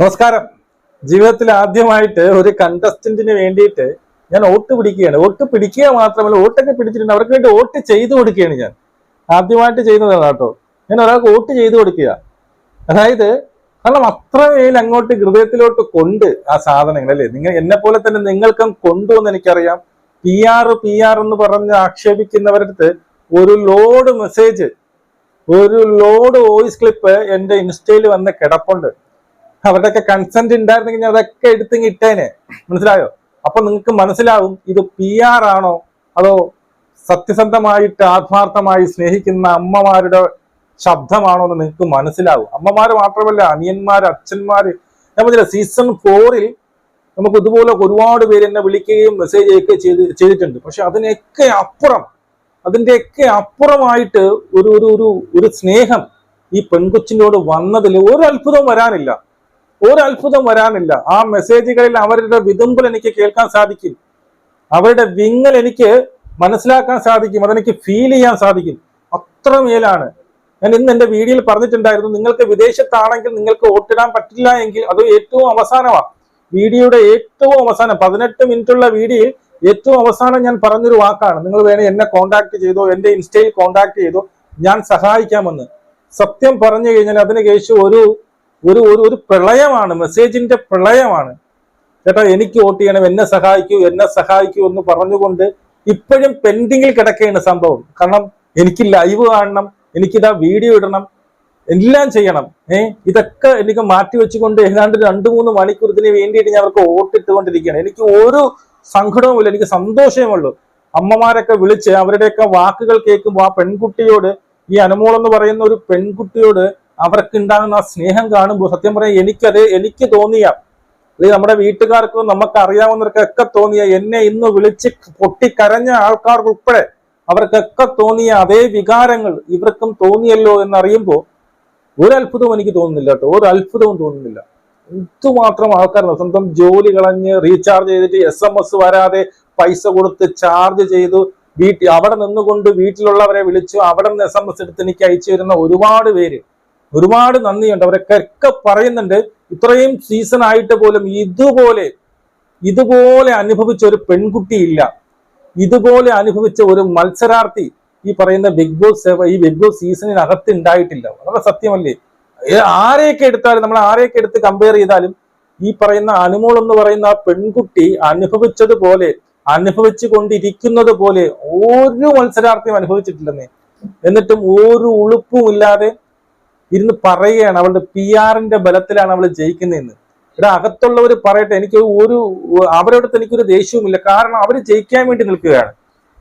നമസ്കാരം. ജീവിതത്തിൽ ആദ്യമായിട്ട് ഒരു കണ്ടസ്റ്റന്റിന് വേണ്ടിയിട്ട് ഞാൻ വോട്ട് പിടിക്കുകയാണ്. വോട്ട് പിടിക്കുക മാത്രമല്ല വോട്ടൊക്കെ പിടിച്ചിട്ടുണ്ട്. അവർക്ക് വേണ്ടി വോട്ട് ചെയ്തു കൊടുക്കുകയാണ് ഞാൻ. ആദ്യമായിട്ട് ചെയ്യുന്നതാണ് കേട്ടോ. ഞാൻ ഒരാൾക്ക് വോട്ട് ചെയ്തു കൊടുക്കുക. അതായത് കാരണം അത്രമേൽ അങ്ങോട്ട് ഹൃദയത്തിലോട്ട് കൊണ്ട് ആ സാധനങ്ങൾ അല്ലേ? നിങ്ങൾ എന്നെ പോലെ തന്നെ നിങ്ങൾക്കും കൊണ്ടു എന്ന് എനിക്കറിയാം. പി ആർ പി ആർ എന്ന് പറഞ്ഞ് ആക്ഷേപിക്കുന്നവരടുത്ത് ഒരു ലോഡ് മെസ്സേജ് ഒരു ലോഡ് വോയിസ് ക്ലിപ്പ് എന്റെ ഇൻസ്റ്റയിൽ വന്ന് കിടപ്പുണ്ട്. അവരുടെയൊക്കെ കൺസെന്റ് ഉണ്ടായിരുന്നെങ്കിൽ ഞാൻ അതൊക്കെ എടുത്തിങ് ഇട്ടേനെ. മനസ്സിലായോ? അപ്പൊ നിങ്ങൾക്ക് മനസ്സിലാവും ഇത് പി ആർ ആണോ? അതോ സത്യസന്ധമായിട്ട് ആത്മാർത്ഥമായി സ്നേഹിക്കുന്ന അമ്മമാരുടെ ശബ്ദമാണോ എന്ന് നിങ്ങൾക്ക് മനസ്സിലാവും. അമ്മമാര് മാത്രമല്ല അനിയന്മാര് അച്ഛന്മാര്. ഞാൻ സീസൺ ഫോറിൽ നമുക്ക് ഇതുപോലെ ഒരുപാട് പേര് എന്നെ വിളിക്കുകയും മെസ്സേജ് അയക്കുകയും ചെയ്ത് ചെയ്തിട്ടുണ്ട്. പക്ഷെ അതിനൊക്കെ അപ്പുറം അതിന്റെയൊക്കെ അപ്പുറമായിട്ട് ഒരു ഒരു ഒരു സ്നേഹം ഈ പെൺകൊച്ചിനോട് വന്നതിൽ ഒരു അത്ഭുതം വരാനില്ല. ഒരു അത്ഭുതം വരാനില്ല. ആ മെസ്സേജുകളിൽ അവരുടെ വിതുമ്പൽ എനിക്ക് കേൾക്കാൻ സാധിക്കും. അവരുടെ വിങ്ങൽ എനിക്ക് മനസ്സിലാക്കാൻ സാധിക്കും. അതെനിക്ക് ഫീൽ ചെയ്യാൻ സാധിക്കും. അത്രമേലാണ് ഞാൻ ഇന്ന് എന്റെ വീഡിയോയിൽ പറഞ്ഞിട്ടുണ്ടായിരുന്നു നിങ്ങൾക്ക് വിദേശത്താണെങ്കിൽ നിങ്ങൾക്ക് വോട്ടിടാൻ പറ്റില്ല എങ്കിൽ അത് ഏറ്റവും അവസാനമാണ് വീഡിയോയുടെ ഏറ്റവും അവസാനം പതിനെട്ട് മിനിറ്റുള്ള വീഡിയോയിൽ ഏറ്റവും അവസാനം ഞാൻ പറഞ്ഞൊരു വാക്കാണ്. നിങ്ങൾ വേണേ എന്നെ കോൺടാക്ട് ചെയ്തോ എന്റെ ഇൻസ്റ്റയിൽ കോൺടാക്ട് ചെയ്തോ ഞാൻ സഹായിക്കാമെന്ന്. സത്യം പറഞ്ഞു കഴിഞ്ഞാൽ അതിന് ശേഷം ഒരു ഒരു ഒരു ഒരു പ്രളയമാണ് മെസ്സേജിന്റെ പ്രളയമാണ്. ചേട്ടാ എനിക്ക് വോട്ട് ചെയ്യണം എന്നെ സഹായിക്കൂ എന്നെ സഹായിക്കൂ എന്ന് പറഞ്ഞുകൊണ്ട് ഇപ്പോഴും പെൻഡിങ്ങിൽ കിടക്കുകയാണ് സംഭവം. കാരണം എനിക്ക് ലൈവ് കാണണം എനിക്കിതാ വീഡിയോ ഇടണം എല്ലാം ചെയ്യണം. ഏ ഇതൊക്കെ എനിക്ക് മാറ്റി വെച്ചുകൊണ്ട് ഏതാണ്ട് രണ്ടു മൂന്ന് മണിക്കൂർ ഇതിന് വേണ്ടിയിട്ട് ഞാൻ അവർക്ക് വോട്ടിട്ടുകൊണ്ടിരിക്കുകയാണ് എനിക്ക് ഒരു സങ്കടവുമില്ല എനിക്ക് സന്തോഷമേ ഉള്ളൂ അമ്മമാരൊക്കെ വിളിച്ച് അവരുടെയൊക്കെ വാക്കുകൾ കേൾക്കുമ്പോൾ ആ പെൺകുട്ടിയോട് ഈ അനുമോൾ എന്ന് പറയുന്ന ഒരു പെൺകുട്ടിയോട് അവർക്ക് ഉണ്ടാകുന്ന ആ സ്നേഹം കാണുമ്പോൾ സത്യം പറയാം എനിക്കത് എനിക്ക് തോന്നിയ അല്ലെങ്കിൽ നമ്മുടെ വീട്ടുകാർക്കും നമുക്ക് അറിയാവുന്നവർക്കൊക്കെ തോന്നിയ എന്നെ ഇന്ന് വിളിച്ച് പൊട്ടിക്കരഞ്ഞ ആൾക്കാർക്ക് ഉൾപ്പെടെ അവർക്കൊക്കെ തോന്നിയ അതേ വികാരങ്ങൾ ഇവർക്കും തോന്നിയല്ലോ എന്നറിയുമ്പോൾ ഒരു അത്ഭുതവും എനിക്ക് തോന്നുന്നില്ല കേട്ടോ. ഒരു അത്ഭുതവും തോന്നുന്നില്ല. എന്തുമാത്രം ആൾക്കാർ സ്വന്തം ജോലി കളഞ്ഞ് റീചാർജ് ചെയ്തിട്ട് എസ് എം എസ് വരാതെ പൈസ കൊടുത്ത് ചാർജ് ചെയ്തു. വീട്ടിൽ അവിടെ നിന്നുകൊണ്ട് വീട്ടിലുള്ളവരെ വിളിച്ചു അവിടെ നിന്ന് എസ് എം എസ് എടുത്ത് എനിക്ക് അയച്ചു തരുന്ന ഒരുപാട് പേര്. ഒരുപാട് നന്ദിയുണ്ട്. അവരൊക്കെ പറയുന്നുണ്ട് ഇത്രയും സീസൺ ആയിട്ട് പോലും ഇതുപോലെ ഇതുപോലെ അനുഭവിച്ച ഒരു പെൺകുട്ടിയില്ല ഇതുപോലെ അനുഭവിച്ച ഒരു മത്സരാർത്ഥി ഈ പറയുന്ന ബിഗ് ബോസ് ഈ ബിഗ് ബോസ് സീസണിനകത്ത് ഉണ്ടായിട്ടില്ല. വളരെ സത്യമല്ലേ? ആരെയൊക്കെ എടുത്താലും നമ്മൾ ആരെയൊക്കെ എടുത്ത് കമ്പയർ ചെയ്താലും ഈ പറയുന്ന അനുമോൾ എന്ന് പറയുന്ന ആ പെൺകുട്ടി അനുഭവിച്ചതുപോലെ അനുഭവിച്ചു കൊണ്ടിരിക്കുന്നത് പോലെ ഒരു മത്സരാർത്ഥിയും അനുഭവിച്ചിട്ടില്ലെന്നേ. എന്നിട്ടും ഒരു ഉളുപ്പും ഇല്ലാതെ ഇരുന്ന് പറയുകയാണ് അവളുടെ പി ആറിന്റെ ബലത്തിലാണ് അവൾ ജയിക്കുന്നതെന്ന്. ഇവിടെ അകത്തുള്ളവർ പറയട്ടെ എനിക്ക് ഒരു അവരോടത്ത് എനിക്കൊരു ദേഷ്യവുമില്ല. കാരണം അവർ ജയിക്കാൻ വേണ്ടി നിൽക്കുകയാണ്.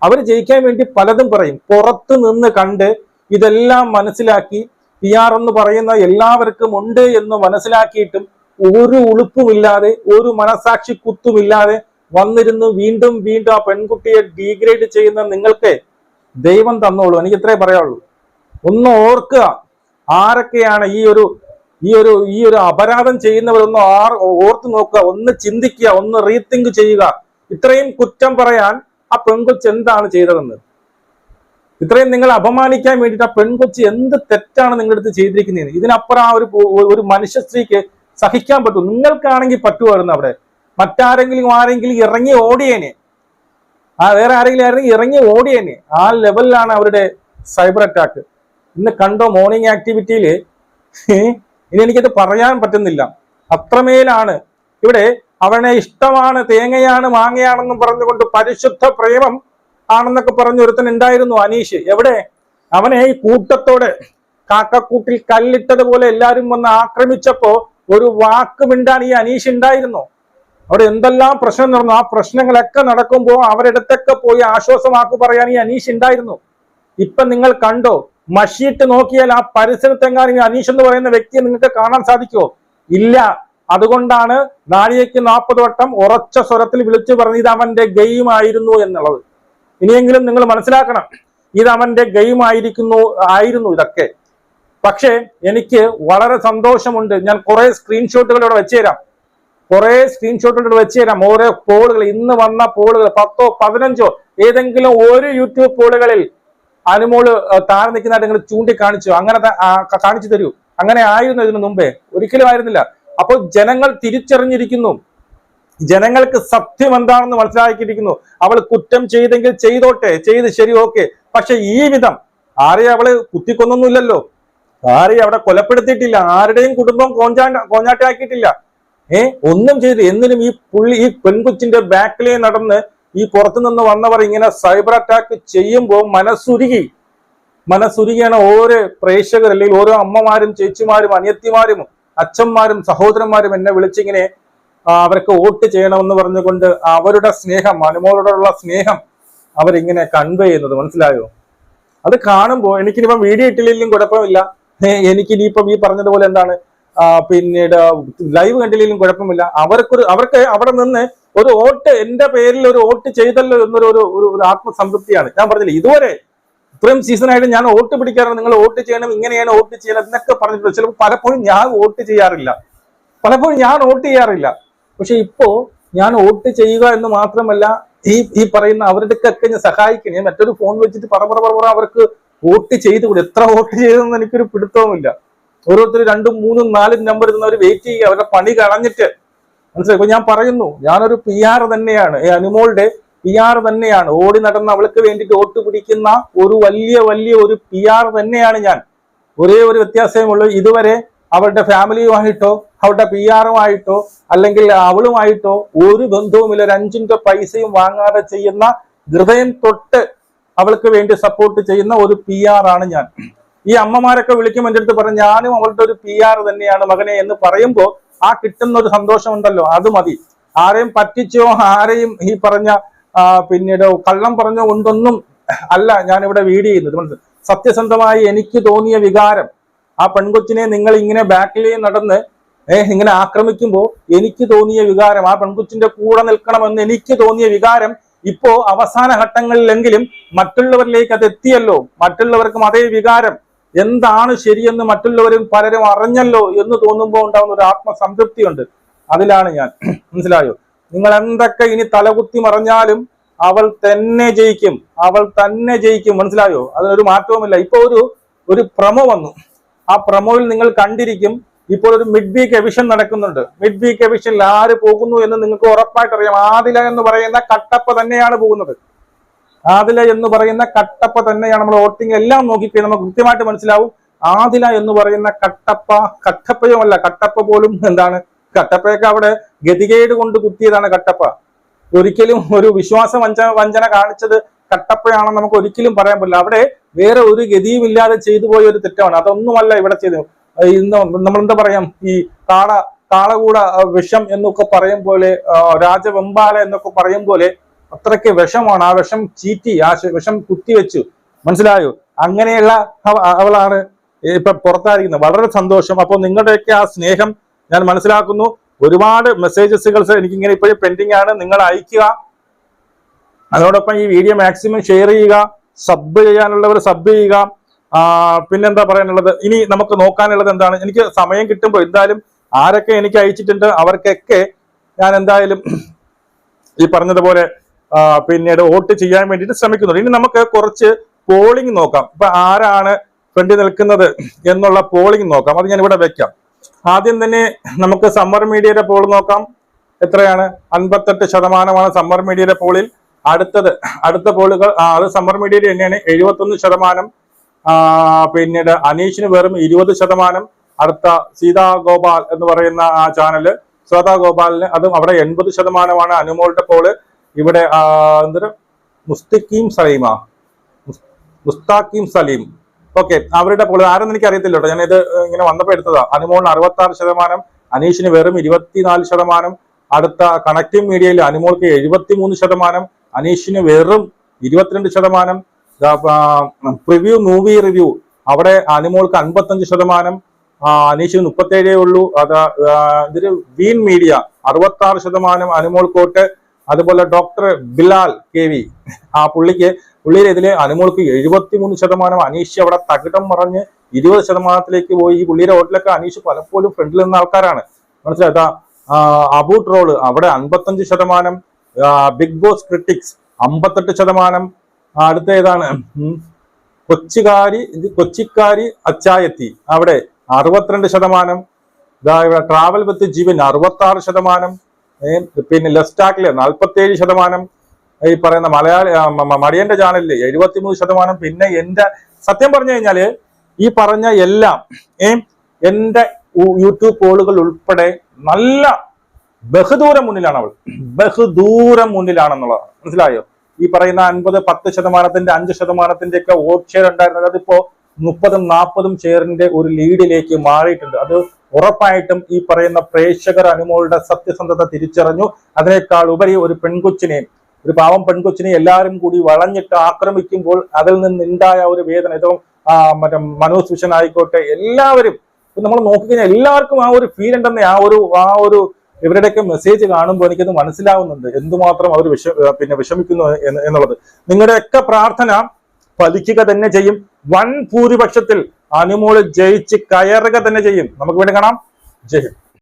അവർ ജയിക്കാൻ വേണ്ടി പലതും പറയും. പുറത്ത് നിന്ന് കണ്ട് ഇതെല്ലാം മനസ്സിലാക്കി പി ആർ എന്ന് പറയുന്ന എല്ലാവർക്കും ഉണ്ട് എന്ന് മനസ്സിലാക്കിയിട്ടും ഒരു ഉളുപ്പുമില്ലാതെ ഒരു മനസാക്ഷി കുത്തുമില്ലാതെ വന്നിരുന്നു വീണ്ടും വീണ്ടും ആ പെൺകുട്ടിയെ ഡീഗ്രേഡ് ചെയ്യുന്ന നിങ്ങൾക്ക് ദൈവം തന്നോളൂ. എനിക്ക് ഇത്രേ പറയാനുള്ളൂ. ഒന്ന് ഓർക്കുക ആരൊക്കെയാണ് ഈ ഒരു ഈ ഒരു ഈ ഒരു അപരാധം ചെയ്യുന്നവരൊന്ന് ആർ ഓർത്തു നോക്കുക ഒന്ന് ചിന്തിക്കുക ഒന്ന് റീതിങ്ക് ചെയ്യുക. ഇത്രയും കുറ്റം പറയാൻ ആ പെൺകൊച്ച് എന്താണ് ചെയ്തതെന്ന്? ഇത്രയും നിങ്ങൾ അപമാനിക്കാൻ വേണ്ടിയിട്ട് ആ പെൺകൊച്ച് എന്ത് തെറ്റാണ് നിങ്ങളുടെ അടുത്ത് ചെയ്തിരിക്കുന്നത് ഇതിനപ്പുറം ആ ഒരു ഒരു മനുഷ്യ സ്ത്രീക്ക് സഹിക്കാൻ പറ്റും. നിങ്ങൾക്കാണെങ്കിൽ പറ്റുമായിരുന്നു അവിടെ. മറ്റാരെങ്കിലും ആരെങ്കിലും ഇറങ്ങി ഓടിയേനെ. ആ വേറെ ആരെങ്കിലും ആരെങ്കിലും ഇറങ്ങി ഓടിയേനെ. ആ ലെവലിലാണ് അവരുടെ സൈബർ അറ്റാക്ക് ഇന്ന് കണ്ടോ മോർണിംഗ് ആക്ടിവിറ്റിയിൽ ഇനി എനിക്കത് പറയാൻ പറ്റുന്നില്ല. അത്രമേലാണ്. ഇവിടെ അവനെ ഇഷ്ടമാണ് തേങ്ങയാണ് മാങ്ങയാണെന്നും പറഞ്ഞുകൊണ്ട് പരിശുദ്ധ പ്രേമം ആണെന്നൊക്കെ പറഞ്ഞ ഒരുത്തൻ ഉണ്ടായിരുന്നു അനീഷ്. എവിടെ? അവനെ ഈ കൂട്ടത്തോടെ കാക്കക്കൂട്ടിൽ കല്ലിട്ടതുപോലെ എല്ലാരും വന്ന് ആക്രമിച്ചപ്പോ ഒരു വാക്ക് മിണ്ടാൻ ഈ അനീഷ് ഉണ്ടായിരുന്നു. അവിടെ എന്തെല്ലാം പ്രശ്നം നടന്നു? ആ പ്രശ്നങ്ങളൊക്കെ നടക്കുമ്പോൾ അവരിടത്തൊക്കെ പോയി ആശ്വാസമാക്കു പറയാൻ ഈ അനീഷ് ഉണ്ടായിരുന്നു. ഇപ്പൊ നിങ്ങൾ കണ്ടോ? മഷിയിട്ട് നോക്കിയാൽ ആ പരിസരത്തെങ്ങാനും അനീഷ് എന്ന് പറയുന്ന വ്യക്തിയെ നിങ്ങൾക്ക് കാണാൻ സാധിക്കുമോ? ഇല്ല. അതുകൊണ്ടാണ് നാഴികയ്ക്ക് നാൽപ്പത് വട്ടം ഉറച്ച സ്വരത്തിൽ വിളിച്ചു പറഞ്ഞത് ഇത് അവന്റെ ഗെയിം ആയിരുന്നു എന്നുള്ളത്. ഇനിയെങ്കിലും നിങ്ങൾ മനസ്സിലാക്കണം ഇത് അവന്റെ ഗെയിം ആയിരിക്കുന്നു ആയിരുന്നു ഇതൊക്കെ. പക്ഷേ എനിക്ക് വളരെ സന്തോഷമുണ്ട്. ഞാൻ കുറെ സ്ക്രീൻഷോട്ടുകൾ ഇവിടെ വെച്ചുതരാം. കുറെ സ്ക്രീൻഷോട്ടുകൾ ഇവിടെ വെച്ചുതരാം. ഓരോ പോളുകൾ. ഇന്ന് വന്ന പോളുകൾ പത്തോ പതിനഞ്ചോ ഏതെങ്കിലും ഒരു യൂട്യൂബ് പോളുകളിൽ അനുമോൾ താഴെ നിൽക്കുന്നതായിട്ട് ചൂണ്ടിക്കാണിച്ചു. അങ്ങനെ കാണിച്ചു തരൂ. അങ്ങനെ ആയിരുന്നു ഇതിനു മുമ്പേ. ഒരിക്കലും ആയിരുന്നില്ല. അപ്പോൾ ജനങ്ങൾ തിരിച്ചറിഞ്ഞിരിക്കുന്നു. ജനങ്ങൾക്ക് സത്യം എന്താണെന്ന് മനസ്സിലാക്കിയിരിക്കുന്നു. അവൾ കുറ്റം ചെയ്തെങ്കിൽ ചെയ്തോട്ടെ. ചെയ്ത് ശരി ഓക്കെ. പക്ഷെ ഈ വിധം ആരെയും അവൾ കുത്തിക്കൊന്നൊന്നുമില്ലല്ലോ? ആരെയും അവിടെ കൊലപ്പെടുത്തിയിട്ടില്ല? ആരുടെയും കുടുംബം കോഞ്ചാ കോഞ്ഞാട്ടാക്കിയിട്ടില്ല ഏ? ഒന്നും ചെയ്തില്ല. എന്നിനും ഈ പുള്ളി ഈ പെൺകുച്ചിന്റെ ബാക്കിലേ നടന്ന് ഈ പുറത്തു നിന്ന് വന്നവർ ഇങ്ങനെ സൈബർ അറ്റാക്ക് ചെയ്യുമ്പോൾ മനസ്സുരുകി. മനസ്സുരുകിയാണ് ഓരോ പ്രേക്ഷകർ അല്ലെങ്കിൽ ഓരോ അമ്മമാരും ചേച്ചിമാരും അനിയത്തിമാരും അച്ഛന്മാരും സഹോദരന്മാരും എന്നെ വിളിച്ചിങ്ങനെ അവർക്ക് വോട്ട് ചെയ്യണമെന്ന് പറഞ്ഞുകൊണ്ട് അവരുടെ സ്നേഹം അനുമോളോടുള്ള സ്നേഹം അവരിങ്ങനെ കൺവേ ചെയ്യുന്നത്. മനസ്സിലായോ? അത് കാണുമ്പോൾ എനിക്കിനിപ്പം വീഡിയോ ഇട്ടില്ലെങ്കിലും കുഴപ്പമില്ല. എനിക്കിനിയിപ്പം ഈ പറഞ്ഞതുപോലെ എന്താണ്? പിന്നീട് ലൈവ് കണ്ടില്ലെങ്കിലും കുഴപ്പമില്ല. അവർക്കൊരു അവർക്ക് അവിടെ നിന്ന് ഒരു വോട്ട് എന്റെ പേരിൽ ഒരു വോട്ട് ചെയ്തല്ലോ എന്നൊരു ഒരു ഒരു- ആത്മസംതൃപ്തിയാണ്. ഞാൻ പറഞ്ഞില്ല ഇതുവരെ ഇത്രയും സീസണായിട്ട് ഞാൻ വോട്ട് പിടിക്കാറുണ്ട് നിങ്ങൾ വോട്ട് ചെയ്യണം ഇങ്ങനെയാണ് വോട്ട് ചെയ്യണം എന്നൊക്കെ പറഞ്ഞിട്ടുണ്ട് ചിലപ്പോൾ പലപ്പോഴും ഞാൻ വോട്ട് ചെയ്യാറില്ല. പലപ്പോഴും ഞാൻ വോട്ട് ചെയ്യാറില്ല. പക്ഷെ ഇപ്പോ ഞാൻ വോട്ട് ചെയ്യുക എന്ന് മാത്രമല്ല ഈ ഈ പറയുന്ന അവരുടെയൊക്കെ ഞാൻ സഹായിക്കണം. മറ്റൊരു ഫോൺ വെച്ചിട്ട് പറ പറ പറ അവർക്ക് വോട്ട് ചെയ്ത് കൂടി എത്ര വോട്ട് ചെയ്തെന്ന് എനിക്കൊരു പിടുത്തവുമില്ല. ഓരോരുത്തർ രണ്ടും മൂന്നും നാലും നമ്പർ ഇരുന്നവർ വെയിറ്റ് ചെയ്യുക അവരുടെ പണി കളഞ്ഞിട്ട്. മനസ്സിലായി? ഇപ്പൊ ഞാൻ പറയുന്നു ഞാനൊരു പി ആർ തന്നെയാണ്. ഈ അനുമോളുടെ പി ആർ തന്നെയാണ്. ഓടി നടന്ന് അവൾക്ക് വേണ്ടിയിട്ട് വോട്ട് പിടിക്കുന്ന ഒരു വലിയ വലിയ ഒരു പി ആർ തന്നെയാണ് ഞാൻ. ഒരേ ഒരു വ്യത്യാസമേ ഉള്ളൂ ഇതുവരെ അവരുടെ ഫാമിലിയുമായിട്ടോ അവരുടെ പി ആറുമായിട്ടോ അല്ലെങ്കിൽ അവളുമായിട്ടോ ഒരു ബന്ധവുമില്ല. ഒരു അഞ്ചിന്റെ പൈസയും വാങ്ങാതെ ചെയ്യുന്ന ഹൃദയം തൊട്ട് അവൾക്ക് വേണ്ടി സപ്പോർട്ട് ചെയ്യുന്ന ഒരു പി ആണ് ഞാൻ. ഈ അമ്മമാരൊക്കെ വിളിക്കും എന്റെ അടുത്ത് പറഞ്ഞു ഞാനും അവളുടെ ഒരു പി ആർ തന്നെയാണ് മകനെ എന്ന് പറയുമ്പോൾ ആ കിട്ടുന്ന ഒരു സന്തോഷം ഉണ്ടല്ലോ അത് മതി. ആരെയും പറ്റിച്ചോ ആരെയും ഈ പറഞ്ഞ പിന്നീട് കള്ളം പറഞ്ഞോ കൊണ്ടൊന്നും അല്ല ഞാനിവിടെ വീഡിയോ ചെയ്യുന്നത്? സത്യസന്ധമായി എനിക്ക് തോന്നിയ വികാരം ആ പെൺകൊച്ചിനെ നിങ്ങൾ ഇങ്ങനെ ബാക്കിലേ നടന്ന് ഏഹ് ഇങ്ങനെ ആക്രമിക്കുമ്പോൾ എനിക്ക് തോന്നിയ വികാരം ആ പെൺകുച്ചിന്റെ കൂടെ നിൽക്കണമെന്ന് എനിക്ക് തോന്നിയ വികാരം ഇപ്പോ അവസാന ഘട്ടങ്ങളിലെങ്കിലും മറ്റുള്ളവരിലേക്ക് അത് എത്തിയല്ലോ. മറ്റുള്ളവർക്കും അതേ വികാരം. എന്താണ് ശരിയെന്ന് മറ്റുള്ളവരും പലരും അറിഞ്ഞല്ലോ എന്ന് തോന്നുമ്പോൾ ഉണ്ടാകുന്ന ഒരു ആത്മസംതൃപ്തിയുണ്ട്. അതിലാണ് ഞാൻ. മനസ്സിലായോ? നിങ്ങൾ എന്തൊക്കെ ഇനി തലകുത്തി മറിഞ്ഞാലും അവൾ തന്നെ ജയിക്കും. അവൾ തന്നെ ജയിക്കും. മനസ്സിലായോ? അതിനൊരു മാറ്റവുമില്ല. ഇപ്പൊ ഒരു ഒരു പ്രമോ വന്നു. ആ പ്രമോയിൽ നിങ്ങൾ കണ്ടിരിക്കും. ഇപ്പോൾ ഒരു മിഡ് വീക്ക് എവിഷൻ നടക്കുന്നുണ്ട്. മിഡ് വീക്ക് എവിഷനിൽ ആര് പോകുന്നു എന്ന് നിങ്ങൾക്ക് ഉറപ്പായിട്ട് അറിയാം ആദില എന്ന് പറയുന്ന കട്ടപ്പ തന്നെയാണ് പോകുന്നത്. ആദില എന്ന് പറയുന്ന കട്ടപ്പ തന്നെയാണ് നമ്മൾ വോട്ടിംഗ് എല്ലാം നോക്കിക്കഴിഞ്ഞാൽ നമുക്ക് കൃത്യമായിട്ട് മനസ്സിലാവും. ആദില എന്ന് പറയുന്ന കട്ടപ്പ കട്ടപ്പയുമല്ല കട്ടപ്പ പോലും എന്താണ്? കട്ടപ്പയൊക്കെ അവിടെ ഗതികേട് കൊണ്ട് കുത്തിയതാണ് കട്ടപ്പ. ഒരിക്കലും ഒരു വിശ്വാസ വഞ്ച വഞ്ചന കാണിച്ചത് കട്ടപ്പയാണെന്ന് നമുക്ക് ഒരിക്കലും പറയാൻ പറ്റില്ല. അവിടെ വേറെ ഒരു ഗതിയും ഇല്ലാതെ ചെയ്തു പോയ ഒരു തെറ്റാണ്. അതൊന്നുമല്ല ഇവിടെ ചെയ്തു ഇന്ന് നമ്മൾ എന്താ പറയാം? ഈ കാള കാളകൂട വിഷം എന്നൊക്കെ പറയും പോലെ രാജവെമ്പാല എന്നൊക്കെ പറയും പോലെ അത്രയ്ക്ക് വിഷമാണ്. ആ വിഷം ചീറ്റി ആ വിഷം കുത്തിവെച്ചു മനസ്സിലായോ? അങ്ങനെയുള്ള അവളാണ് ഇപ്പൊ പുറത്തായിരിക്കുന്നത്. വളരെ സന്തോഷം. അപ്പോൾ നിങ്ങളുടെയൊക്കെ ആ സ്നേഹം ഞാൻ മനസ്സിലാക്കുന്നു. ഒരുപാട് മെസ്സേജസുകൾ എനിക്കിങ്ങനെ ഇപ്പോഴും പെൻഡിങ് ആണ് നിങ്ങൾ അയക്കുക. അതോടൊപ്പം ഈ വീഡിയോ മാക്സിമം ഷെയർ ചെയ്യുക. സബ് ചെയ്യാനുള്ളവർ സബ് ചെയ്യുക. പിന്നെന്താ പറയാനുള്ളത്? ഇനി നമുക്ക് നോക്കാനുള്ളത് എന്താണ്? എനിക്ക് സമയം കിട്ടുമ്പോൾ എന്തായാലും ആരൊക്കെ എനിക്ക് അയച്ചിട്ടുണ്ട് അവർക്കൊക്കെ ഞാൻ എന്തായാലും ഈ പറഞ്ഞതുപോലെ പിന്നീട് വോട്ട് ചെയ്യാൻ വേണ്ടിയിട്ട് ശ്രമിക്കുന്നുണ്ട്. ഇനി നമുക്ക് കുറച്ച് പോളിംഗ് നോക്കാം. ഇപ്പൊ ആരാണ് ഫ്രണ്ടിൽ നിൽക്കുന്നത് എന്നുള്ള പോളിംഗ് നോക്കാം. അത് ഞാൻ ഇവിടെ വെക്കാം. ആദ്യം തന്നെ നമുക്ക് സമ്മർ മീഡിയയുടെ പോൾ നോക്കാം. എത്രയാണ്? അൻപത്തെട്ട് ശതമാനമാണ് സമ്മർ മീഡിയയുടെ പോളിൽ അടുത്തത് അടുത്ത പോളുകൾ അത് സമ്മർ മീഡിയയിൽ തന്നെയാണ്. എഴുപത്തൊന്ന് ശതമാനം. പിന്നീട് അനീഷിന് വെറും ഇരുപത് ശതമാനം. അടുത്ത സീതാ ഗോപാൽ എന്ന് പറയുന്ന ആ ചാനൽ ശ്വേതാ ഗോപാലിന് അതും അവിടെ എൺപത് ശതമാനമാണ് അനുമോളുടെ പോൾ ഇവിടെ എന്തൊരു? മുസ്തിഖീം സലീമ. മുസ്- മുസ്താഖീം സലീം. ഓക്കെ അവരുടെ പോലെ ആരെന്ന് എനിക്ക് അറിയത്തില്ല കേട്ടോ ഞാൻ ഇത് ഇങ്ങനെ വന്നപ്പോൾ എടുത്തതാ. അനുമോളിന് അറുപത്തി ആറ് ശതമാനം അനീഷിന് വെറും ഇരുപത്തിനാല് ശതമാനം. അടുത്ത കണക്റ്റീവ് മീഡിയയിൽ അനുമോൾക്ക് എഴുപത്തിമൂന്ന് ശതമാനം അനീഷിന് വെറും ഇരുപത്തിരണ്ട് ശതമാനം. പ്രിവ്യൂ മൂവി റിവ്യൂ അവിടെ അനുമോൾക്ക് അൻപത്തഞ്ച് ശതമാനം അനീഷിന് മുപ്പത്തേഴേ ഉള്ളൂ. അത് ആ, ഇതൊരു വീൻ മീഡിയ. അറുപത്തി ആറ് ശതമാനം അനുമോൾ കോട്ട് അതുപോലെ ഡോക്ടർ ബിലാൽ കെ വി. ആ പുള്ളിക്ക് പുള്ളിയുടെ ഇതിലെ അനുമോൾക്ക് എഴുപത്തിമൂന്ന് ശതമാനം അനീഷ് അവിടെ തകിടം മറഞ്ഞ് ഇരുപത് ശതമാനത്തിലേക്ക് പോയി. ഈ പുള്ളിയുടെ വോട്ടിലൊക്കെ അനീഷ് പലപ്പോഴും ഫ്രണ്ടിൽ നിന്ന ആൾക്കാരാണ്. മനസ്സിലായതാ അബു ട്രോൾ അവിടെ അൻപത്തഞ്ച് ശതമാനം ബിഗ് ബോസ് ക്രിട്ടിക്സ് അമ്പത്തെട്ട് ശതമാനം. അടുത്ത ഏതാണ്. കൊച്ചുകാരി കൊച്ചിക്കാരി അച്ചായത്തി അവിടെ അറുപത്തിരണ്ട് ശതമാനം. ട്രാവൽ വിത്ത് ജീവൻ അറുപത്തി ആറ് ശതമാനം. പിന്നെ ലെസ്റ്റാക്കിൽ നാൽപ്പത്തേഴ് ശതമാനം ഈ പറയുന്ന മലയാളി മടിയന്റെ ചാനലിൽ എഴുപത്തിമൂന്ന് ശതമാനം. പിന്നെ എന്റെ സത്യം പറഞ്ഞു കഴിഞ്ഞാൽ ഈ പറഞ്ഞ എല്ലാം ഏ എന്റെ യൂട്യൂബ് കോളുകൾ ഉൾപ്പെടെ നല്ല ബഹുദൂരം മുന്നിലാണ് അവൾ. ബഹുദൂരം മുന്നിലാണെന്നുള്ളതാണ് മനസ്സിലായോ? ഈ പറയുന്ന അൻപത് പത്ത് ശതമാനത്തിന്റെ അഞ്ച് ശതമാനത്തിന്റെ ഒക്കെ വോട്ട് ഷെയർ ഉണ്ടായിരുന്നത് അതിപ്പോ മുപ്പതും നാൽപ്പതും ഷെയറിന്റെ ഒരു ലീഡിലേക്ക് മാറിയിട്ടുണ്ട്. അത് ഉറപ്പായിട്ടും ഈ പറയുന്ന പ്രേക്ഷകർ അനുമോളുടെ സത്യസന്ധത തിരിച്ചറിഞ്ഞു. അതിനേക്കാൾ ഉപരി ഒരു പെൺകൊച്ചിനെ ഒരു പാവം പെൺകൊച്ചിനെ എല്ലാവരും കൂടി വളഞ്ഞിട്ട് ആക്രമിക്കുമ്പോൾ അതിൽ നിന്നുണ്ടായ ഒരു വേദന. ഇതോ മറ്റേ മനോജ് വിഷൻ ആയിക്കോട്ടെ എല്ലാവരും നമ്മൾ നോക്കിക്കഴിഞ്ഞാൽ എല്ലാവർക്കും ആ ഒരു ഫീൽ ഉണ്ടെന്ന് ആ ഒരു ആ ഒരു ഇവരുടെയൊക്കെ മെസ്സേജ് കാണുമ്പോൾ എനിക്കത് മനസ്സിലാവുന്നുണ്ട്. എന്തുമാത്രം അവർ വിഷ പിന്നെ വിഷമിക്കുന്നു എന്നുള്ളത്. നിങ്ങളുടെയൊക്കെ പ്രാർത്ഥന ഫലിക്കുക തന്നെ ചെയ്യും. വൻ ഭൂരിപക്ഷത്തിൽ അനുമോൾ ജയിച്ച് കയറുക തന്നെ ചെയ്യും. നമുക്ക് വേണ്ടി കാണാം. ജയ്